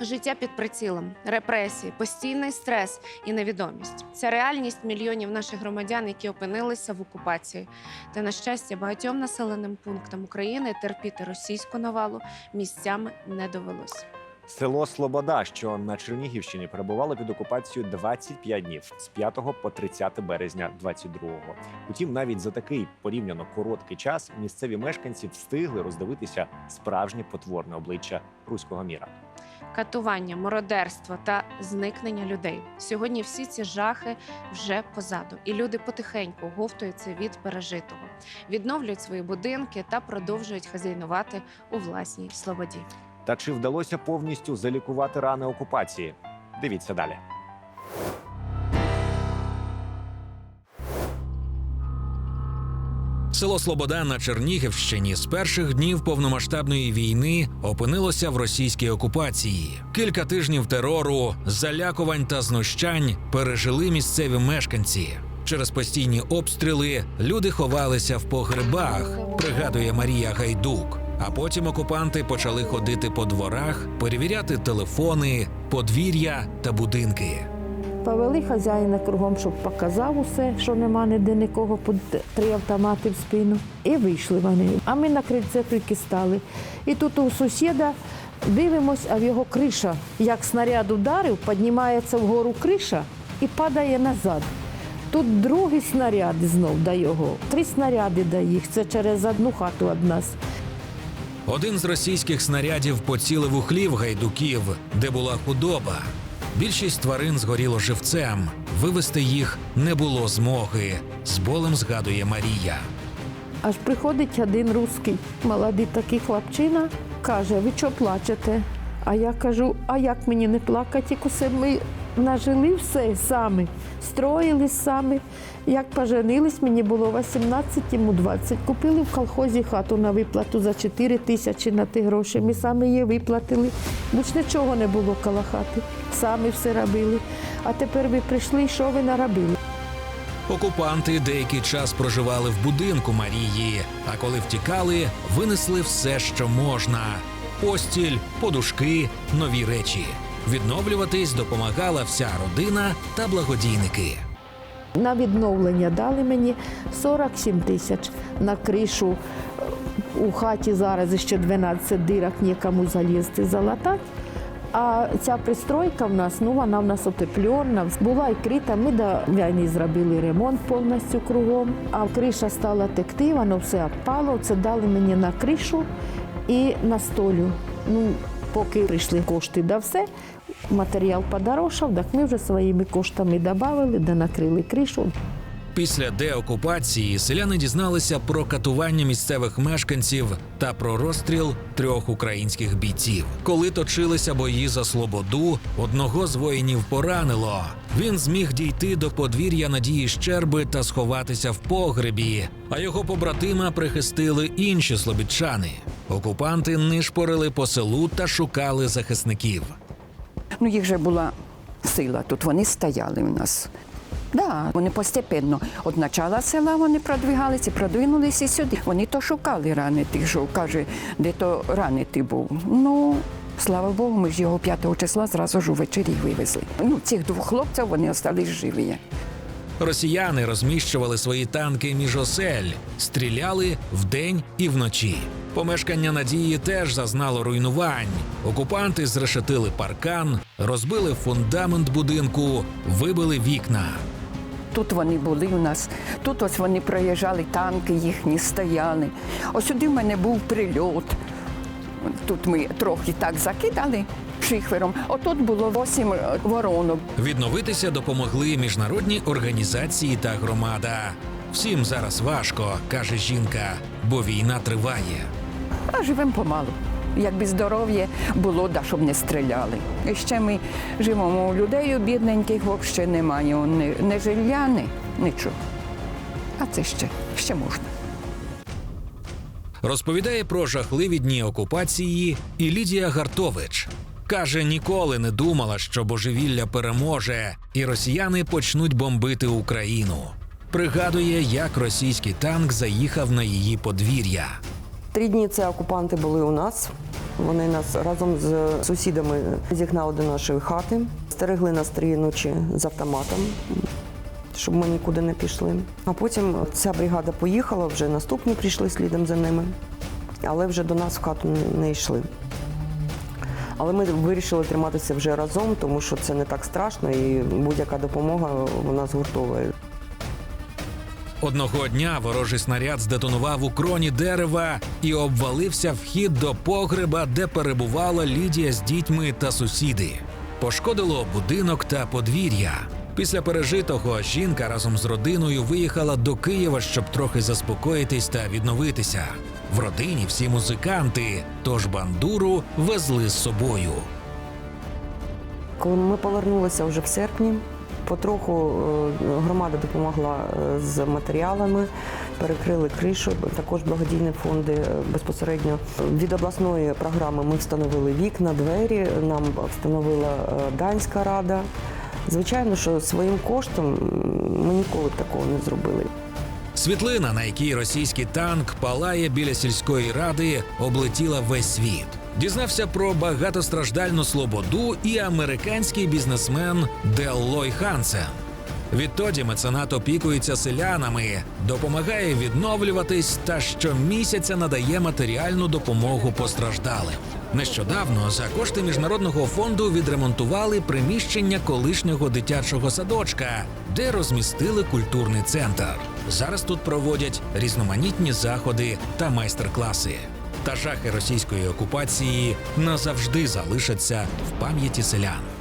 Життя під прицілом, репресії, постійний стрес і невідомість. Це реальність мільйонів наших громадян, які опинилися в окупації. Та на щастя, багатьом населеним пунктам України терпіти російську навалу місцями не довелося. Село Слобода, що на Чернігівщині, перебувало під окупацією 25 днів з 5 по 30 березня 22-го. Утім, навіть за такий порівняно короткий час місцеві мешканці встигли роздивитися справжнє потворне обличчя руського міра. Катування, мародерство та зникнення людей. Сьогодні всі ці жахи вже позаду, і люди потихеньку говтуються від пережитого, відновлюють свої будинки та продовжують хазяйнувати у власній слободі. Та чи вдалося повністю залікувати рани окупації? Дивіться далі. Село Слобода на Чернігівщині з перших днів повномасштабної війни опинилося в російській окупації. Кілька тижнів терору, залякувань та знущань пережили місцеві мешканці. Через постійні обстріли люди ховалися в погребах, пригадує Марія Гайдук. А потім окупанти почали ходити по дворах, перевіряти телефони, подвір'я та будинки. Повели хазяїна кругом, щоб показав усе, що нема ніде нікого, три автомати в спину. І вийшли вони. А ми на крильце тільки стали. І тут у сусіда дивимось, а в його криша, як снаряд ударив, піднімається вгору криша і падає назад. Тут другий снаряд знов до його. Три снаряди до їх. Це через одну хату від нас. Один з російських снарядів поцілив у хлів гайдуків, де була худоба. Більшість тварин згоріло живцем. Вивести їх не було змоги. З болем згадує Марія. Аж приходить один русський, молодий такий хлопчина, каже, ви що плачете? А я кажу, а як мені не плакати, як усе ми нажили все самі, строїли самі. Як поженились, мені було 18, йому 20. Купили в колхозі хату на виплату за 4 тисячі на ті гроші. Ми самі її виплатили. Бо ж нічого не було коло хати. Самі все робили. А тепер ви прийшли, і що ви наробили? Окупанти деякий час проживали в будинку Марії, а коли втікали, винесли все, що можна: постіль, подушки, нові речі. Відновлюватись допомагала вся родина та благодійники. На відновлення дали мені 47 тисяч на кришу. У хаті зараз ще 12 дирок, нікому залізти залатати. А ця пристройка в нас, ну вона в нас утеплена, була і крита. Ми до війни зробили ремонт повністю кругом, а криша стала текти, воно все відпало. Це дали мені на кришу і на столю. Ну, поки прийшли кошти да все, матеріал подорожчав, так ми вже своїми коштами додали, да накрили кришу. Після деокупації селяни дізналися про катування місцевих мешканців та про розстріл трьох українських бійців. Коли точилися бої за свободу, одного з воїнів поранило. Він зміг дійти до подвір'я Надії Щерби та сховатися в погребі. А його побратима прихистили інші слобідчани. Окупанти нишпорили по селу та шукали захисників. Ну, їх же була сила, тут вони стояли в нас. Да, вони постепенно. От начала села вони продвигалися, продвинулися сюди. Вони то шукали ранитих, що каже, де то ранитий був. Ну, слава Богу, ми ж його 5 числа зразу ж увечері вивезли. Ну, цих двох хлопців вони залишились живі. Росіяни розміщували свої танки між осель, стріляли вдень і вночі. Помешкання надії теж зазнало руйнувань. Окупанти зрешетили паркан, розбили фундамент будинку, вибили вікна. Тут вони були у нас, тут ось вони проїжджали, танки їхні стояли. Ось сюди в мене був прильот. Тут ми трохи так закидали шихвером. Отут було восім е, воронок. Відновитися допомогли міжнародні організації та громада. Всім зараз важко, каже жінка, бо війна триває. А живемо помалу. Якби здоров'я було, да, щоб не стріляли. І ще ми живемо у людей у бідненьких, взагалі немає ні, ні жилья, ні, нічого. А це ще, ще можна. Розповідає про жахливі дні окупації і Лідія Гартович. Каже, ніколи не думала, що божевілля переможе, і росіяни почнуть бомбити Україну. Пригадує, як російський танк заїхав на її подвір'я. Три дні це окупанти були у нас. Вони нас разом з сусідами зігнали до нашої хати, стерегли нас три ночі з автоматом, щоб ми нікуди не пішли. А потім ця бригада поїхала, вже наступні прийшли слідом за ними, але вже до нас в хату не- йшли. Але ми вирішили триматися вже разом, тому що це не так страшно і будь-яка допомога вона згуртовує. Одного дня ворожий снаряд здетонував у кроні дерева і обвалився вхід до погреба, де перебувала Лідія з дітьми та сусіди. Пошкодило будинок та подвір'я. Після пережитого жінка разом з родиною виїхала до Києва, щоб трохи заспокоїтись та відновитися. В родині всі музиканти, тож бандуру везли з собою. Коли ми повернулися вже в серпні, потроху е, громада допомогла е, з матеріалами, перекрили кришу, також благодійні фонди е, безпосередньо. Від обласної програми ми встановили вікна, двері, нам встановила Данська рада. Звичайно, що своїм коштом ми ніколи такого не зробили. Світлина, на якій російський танк палає біля сільської ради, облетіла весь світ. Дізнався про багатостраждальну слободу і американський бізнесмен Деллой Хансен. Відтоді меценат опікується селянами, допомагає відновлюватись та щомісяця надає матеріальну допомогу постраждалим. Нещодавно за кошти міжнародного фонду відремонтували приміщення колишнього дитячого садочка, де розмістили культурний центр. Зараз тут проводять різноманітні заходи та майстер-класи. Та жахи російської окупації назавжди залишаться в пам'яті селян.